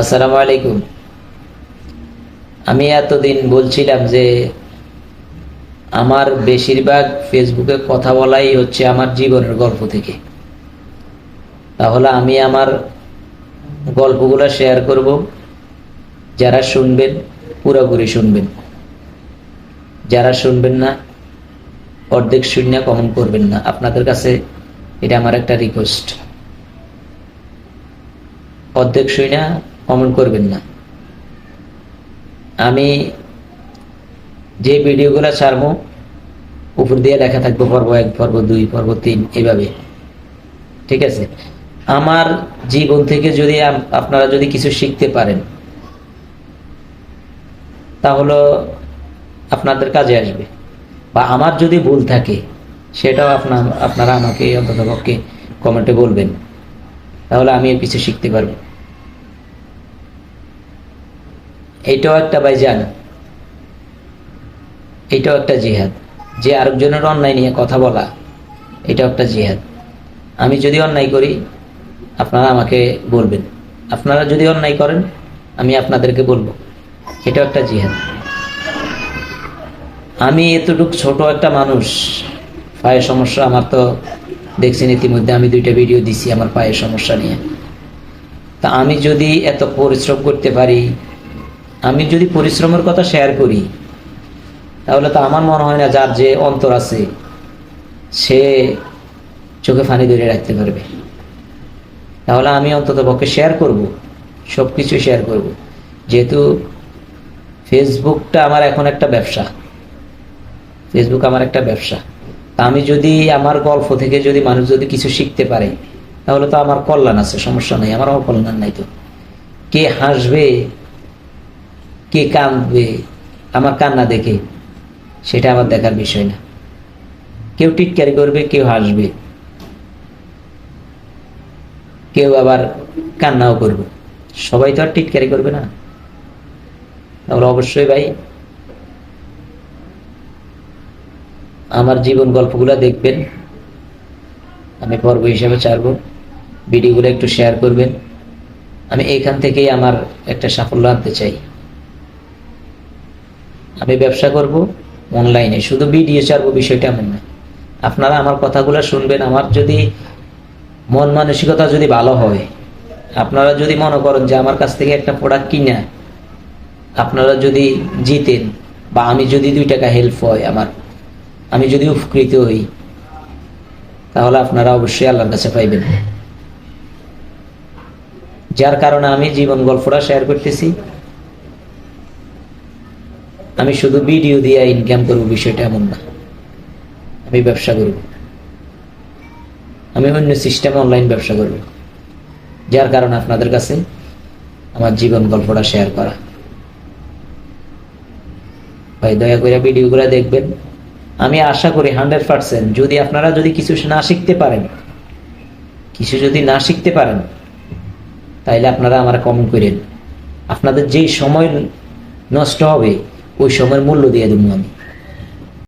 আসসালামু আলাইকুম। আমি এতদিন বলছিলাম যে আমার বেশিরভাগ ফেসবুকে কথা বলাই হচ্ছে আমার জীবনের গল্প থেকে। তাহলে আমি আমার গল্পগুলো শেয়ার করব, যারা শুনবেন, পুরোপুরি শুনবেন। যারা শুনবেন না, অর্ধেক শূন্য কমন করবেন না। আপনাদের কাছে এটা আমার একটা রিকোয়েস্ট অর্ধেক শূন্য কমন করবেন না। আমি যে ভিডিওগুলো ছাড়বো, উপর দিয়ে লেখা থাকবে পর্ব এক, পর্ব দুই, পর্ব তিন, এভাবে। ঠিক আছে? আমার জীবন থেকে যদি আপনারা যদি কিছু শিখতে পারেন, তাহলে আপনাদের কাজে আসবে। বা আমার যদি ভুল থাকে, সেটাও আপনার আপনারা আমাকে অন্তত পক্ষে কমেন্টে বলবেন। তাহলে আমি এর কিছু শিখতে পারব এইটাও একটা ভাইজান এটাও একটা জিহাদ। যে আরেকজনের অন্যায় নিয়ে কথা বলা, এটাও একটা জিহাদ। আমি যদি অন্যায় করি, আপনারা আমাকে বলবেন। আপনারা যদি অন্যায় করেন, আমি আপনাদেরকে বলব। এটাও একটা জিহাদ। আমি এতটুক ছোট একটা মানুষ পায়ের সমস্যা আমার তো দেখছেন ইতিমধ্যে, আমি দুইটা ভিডিও দিছি আমার পায়ের সমস্যা নিয়ে। তা আমি যদি এত পরিশ্রম করতে পারি আমি যদি পরিশ্রমের কথা শেয়ার করি, তাহলে তো আমার মনে হয় না যার যে অন্তর আছে, সে চোখে ফানি ধরে রাখতে পারবে। তাহলে আমি অন্তত পক্ষে শেয়ার করব সব কিছু শেয়ার করব। যেহেতু ফেসবুকটা আমার এখন একটা ব্যবসা। ফেসবুক আমার একটা ব্যবসা। তা আমি যদি আমার গল্প থেকে যদি মানুষ যদি কিছু শিখতে পারে, তাহলে তো আমার কল্যাণ আছে, সমস্যা নাই, আমার অকল্যাণ নাই তো। কে হাসবে কে কাঁদবে? আমার কান্না দেখে। সেটা আমার দেখার বিষয় না। কেউ টিটকারি করবে, কেউ হাসবে। কেউ আবার কান্নাও করবে। সবাই তো আর টিটকারি করবে না। তাহলে অবশ্যই ভাই, আমার জীবন গল্পগুলো দেখবেন। আমি পর্ব হিসাবে ছাড়বো। ভিডিওগুলো একটু শেয়ার করবেন। আমি এখান থেকেই আমার একটা সাফল্য আনতে চাই। আমি ব্যবসা করব অনলাইনে। শুধু ভিডিও ছাড়বো, বিষয়টা এমন না। আপনারা আমার কথাগুলো শুনবেন। আমার যদি মন মানসিকতা যদি ভালো হয়, আপনারা যদি মনে করেন যে আমার কাছ থেকে একটা প্রোডাক্ট কিনা, আপনারা যদি জিতেন বা আমি যদি দুই টাকা হেল্প হয় আমার, আমি যদি উপকৃত হই, তাহলে আপনারা অবশ্যই আল্লাহর কাছে পাইবেন। যার কারণে আমি জীবন গল্পটা শেয়ার করতেছি। আমি শুধু ভিডিও দিয়ে ইনকাম করব, বিষয়টা এমন না। আমি ব্যবসা করব। আমি অন্য সিস্টেমে অনলাইন ব্যবসা করব। যার কারণে আপনাদের কাছে আমার জীবন গল্পটা শেয়ার করা। ভাই, দয়া করে ভিডিও ভিডিওগুলো দেখবেন। আমি আশা করি হান্ড্রেড পার্সেন্ট যদি আপনারা যদি কিছু না শিখতে পারেন, কিছু যদি না শিখতে পারেন, তাইলে আপনারা আমার কমেন্ট করেন। আপনাদের যেই সময় নষ্ট হবে ওই সময়ের মূল্য দিয়ে দেবো আমি।